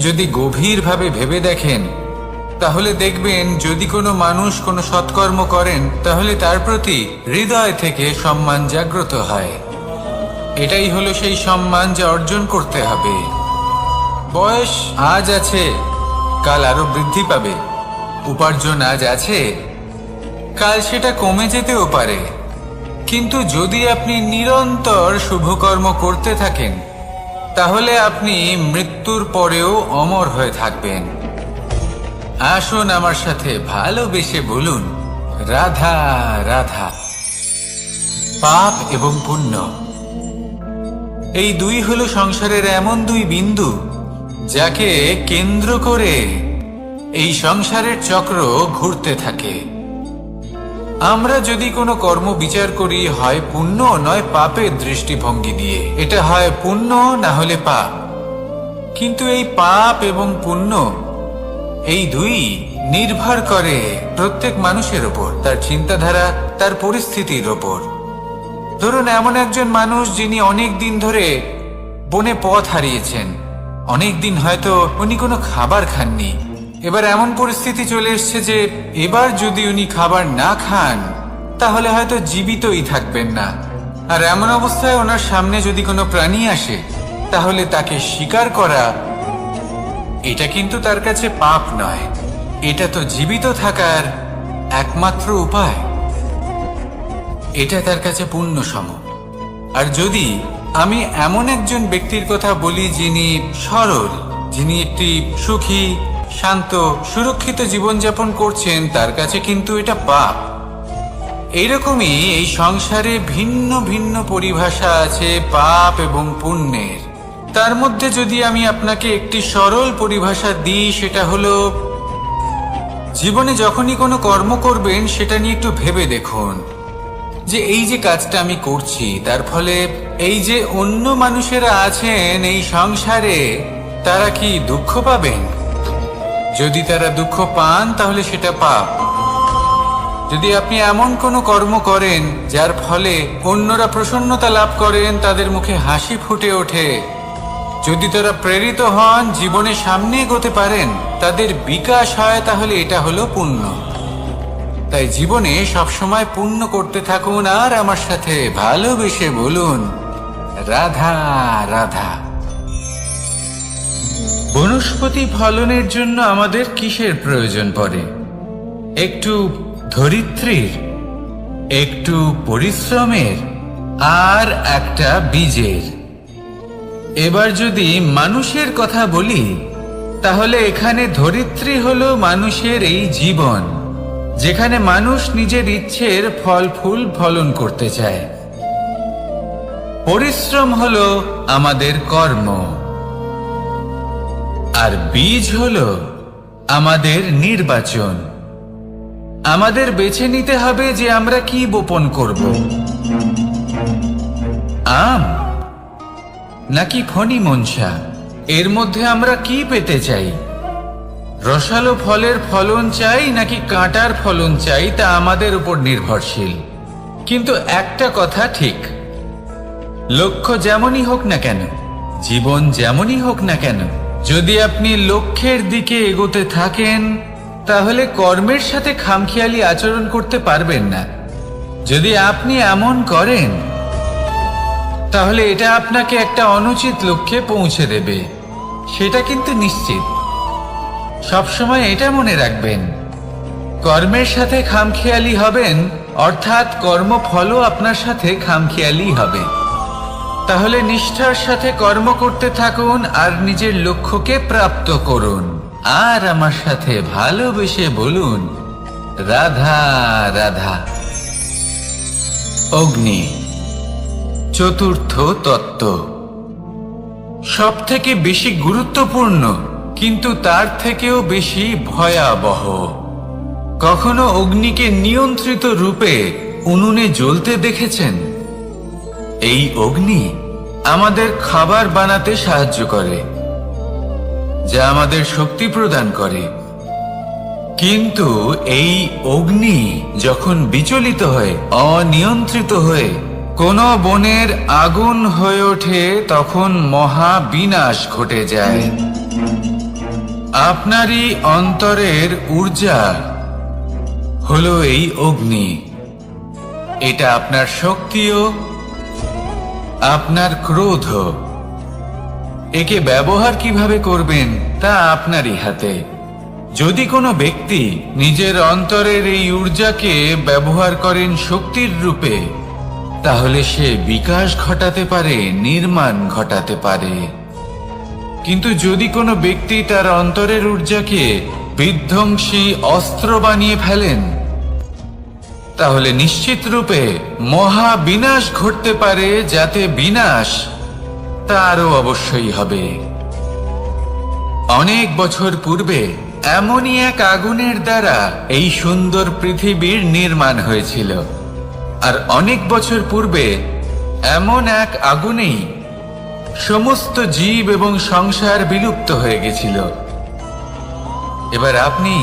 যদি গভীরভাবে ভেবে দেখেন, তাহলে দেখবেন যদি কোনো মানুষ কোনো সৎকর্ম করেন, তাহলে তার প্রতি হৃদয় থেকে সম্মান জাগ্রত হয়। এটাই হলো সেই সম্মান যা অর্জন করতে হবে। বয়স আজ আছে, কাল আরও বৃদ্ধি পাবে। উপার্জন আজ আছে, কাল সেটা কমে যেতেও পারে। কিন্তু যদি আপনি নিরন্তর শুভকর্ম করতে থাকেন তাহলে আপনি মৃত্যুর পরেও অমর হয়ে থাকবেন। আসুন আমার সাথে ভালোবেসে বলুন, রাধা রাধা। পাপ এবং পুণ্য। এই দুই হলো সংসারের এমন দুই বিন্দু যাকে কেন্দ্র করে এই সংসারের চক্র ঘুরতে থাকে। আমরা যদি কোনো কর্ম বিচার করি, হয় পুণ্য নয় পাপের দৃষ্টিভঙ্গি দিয়ে। এটা হয় পুণ্য না হলে পাপ। কিন্তু এই পাপ এবং পুণ্য, এই দুই নির্ভর করে প্রত্যেক মানুষের ওপর তার চিন্তাধারা, তার পরিস্থিতির ওপর ধরুন, এমন একজন মানুষ যিনি অনেক দিন ধরে বনে পথ হারিয়েছেন। অনেক দিন হয়তো উনি কোনো খাবার খাননি। এবার এমন পরিস্থিতি চলে এসছে যে এবার যদি উনি খাবার না খান, তাহলে হয়তো জীবিতই থাকবেন না। আর এমন অবস্থায় ওনার সামনে যদি কোনো প্রাণী আসে, তাহলে তাকে শিকার করা, এটা কিন্তু তার কাছে পাপ নয়। এটা তো জীবিত থাকার একমাত্র উপায়। এটা তার কাছে পুণ্য সম। আর যদি আমি এমন একজন ব্যক্তির কথা বলি যিনি সরল, যিনি একটি সুখী শান্ত, সুরক্ষিত জীবনযাপন করছেন তার কাছে কিন্তু এটা পাপ। এইরকমই এই সংসারে ভিন্ন ভিন্ন পরিভাষা আছে পাপ এবং পুণ্যের। তার মধ্যে যদি আমি আপনাকে একটি সরল পরিভাষা দিই, সেটা হলো, জীবনে যখনই কোনো কর্ম করবেন, সেটা নিয়ে একটু ভেবে দেখুন। যে এই যে কাজটা আমি করছি, তার ফলে এই যে অন্য মানুষেরা আছেন এই সংসারে, তারা কি দুঃখ পাবেন? যদি তারা দুঃখ পান, তাহলে সেটা পাপ। যদি আপনি এমন কোনো কর্ম করেন, যার ফলে অন্যরা প্রসন্নতা লাভ করেন, তাদের মুখে হাসি ফুটে ওঠে। যদি তারা প্রেরিত হন, জীবনে সামনে এগোতে পারেন, তাদের বিকাশ হয়, তাহলে এটা হলো পুণ্য। তাই জীবনে সবসময় পুণ্য করতে থাকুন, আর আমার সাথে ভালোবেসে বলুন, রাধা রাধা। বনস্পতি ফলনের জন্য আমাদের কিসের প্রয়োজন পড়ে? একটু ধরিত্রীর, একটু পরিশ্রমের, আর একটা বীজের। এবার যদি মানুষের কথা বলি, তাহলে এখানে ধরিত্রী হল মানুষের এই জীবন, যেখানে মানুষ নিজের ইচ্ছের ফল ফুল ফলন করতে চায়। পরিশ্রম হল আমাদের কর্ম। আর বীজ হল আমাদের নির্বাচন। আমাদের বেছে নিতে হবে যে আমরা কি বপন করব। আম নাকি ফণি মনসা এর মধ্যে আমরা কি পেতে চাই? রসালো ফলের ফলন চাই নাকি কাঁটার ফলন চাই তা আমাদের উপর নির্ভরশীল। কিন্তু একটা কথা ঠিক। লক্ষ্য যেমনই হোক না কেন, জীবন যেমনই হোক না কেন যদি আপনি লক্ষ্যের দিকে এগোতে থাকেন, তাহলে কর্মের সাথে খামখেয়ালি আচরণ করতে পারবেন না। যদি আপনি এমন করেন, তাহলে এটা আপনাকে একটা অনুচিত লক্ষ্যে পৌঁছে দেবে। সেটা কিন্তু নিশ্চিত। সবসময় এটা মনে রাখবেন। কর্মের সাথে খামখেয়ালি হবেন, অর্থাৎ কর্মফলও আপনার সাথে খামখেয়ালি হবে। তাহলে নিষ্ঠার সাথে কর্ম করতে থাকুন আর নিজের লক্ষ্যকে প্রাপ্ত করুন। আর আমার সাথে ভালোবেসে বলুন, রাধা রাধা। অগ্নি, চতুর্থ তত্ত্ব। সব থেকে বেশি গুরুত্বপূর্ণ, কিন্তু তার থেকেও বেশি ভয়াবহ। কখনো অগ্নিকে নিয়ন্ত্রিত রূপে উনুনে জ্বলতে দেখেছেন? এই অগ্নি আমাদের খাবার বানাতে সাহায্য করে, যা আমাদের শক্তি প্রদান করে। কিন্তু এই অগ্নি যখন বিচলিত হয়, অনিয়ন্ত্রিত হয়ে, কোন বনের আগুন হয়ে ওঠে, তখন মহা বিনাশ ঘটে যায়। আপনারই অন্তরের ঊর্জা হলো এই অগ্নি। এটা আপনার শক্তিও আপনার ক্রোধ। একে ব্যবহার কীভাবে করবেন তা আপনারই হাতে। যদি কোনো ব্যক্তি নিজের অন্তরের এই ঊর্জাকে ব্যবহার করেন শক্তির রূপে, তাহলে সে বিকাশ ঘটাতে পারে, নির্মাণ ঘটাতে পারে। কিন্তু যদি কোনো ব্যক্তি তার অন্তরের ঊর্জাকে বিধ্বংসী অস্ত্র বানিয়ে ফেলেন তাহলে নিশ্চিত রূপে মহা বিনাশ ঘটতে পারে যাতে বিনাশ তারও অবশ্যই হবে। অনেক বছর পূর্বে এমনই এক আগুনের দ্বারা এই সুন্দর পৃথিবীর নির্মাণ হয়েছিল। আর অনেক বছর পূর্বে এমন এক আগুনেই সমস্ত জীব এবং সংসার বিলুপ্ত হয়ে গেছিল। এবার আপনি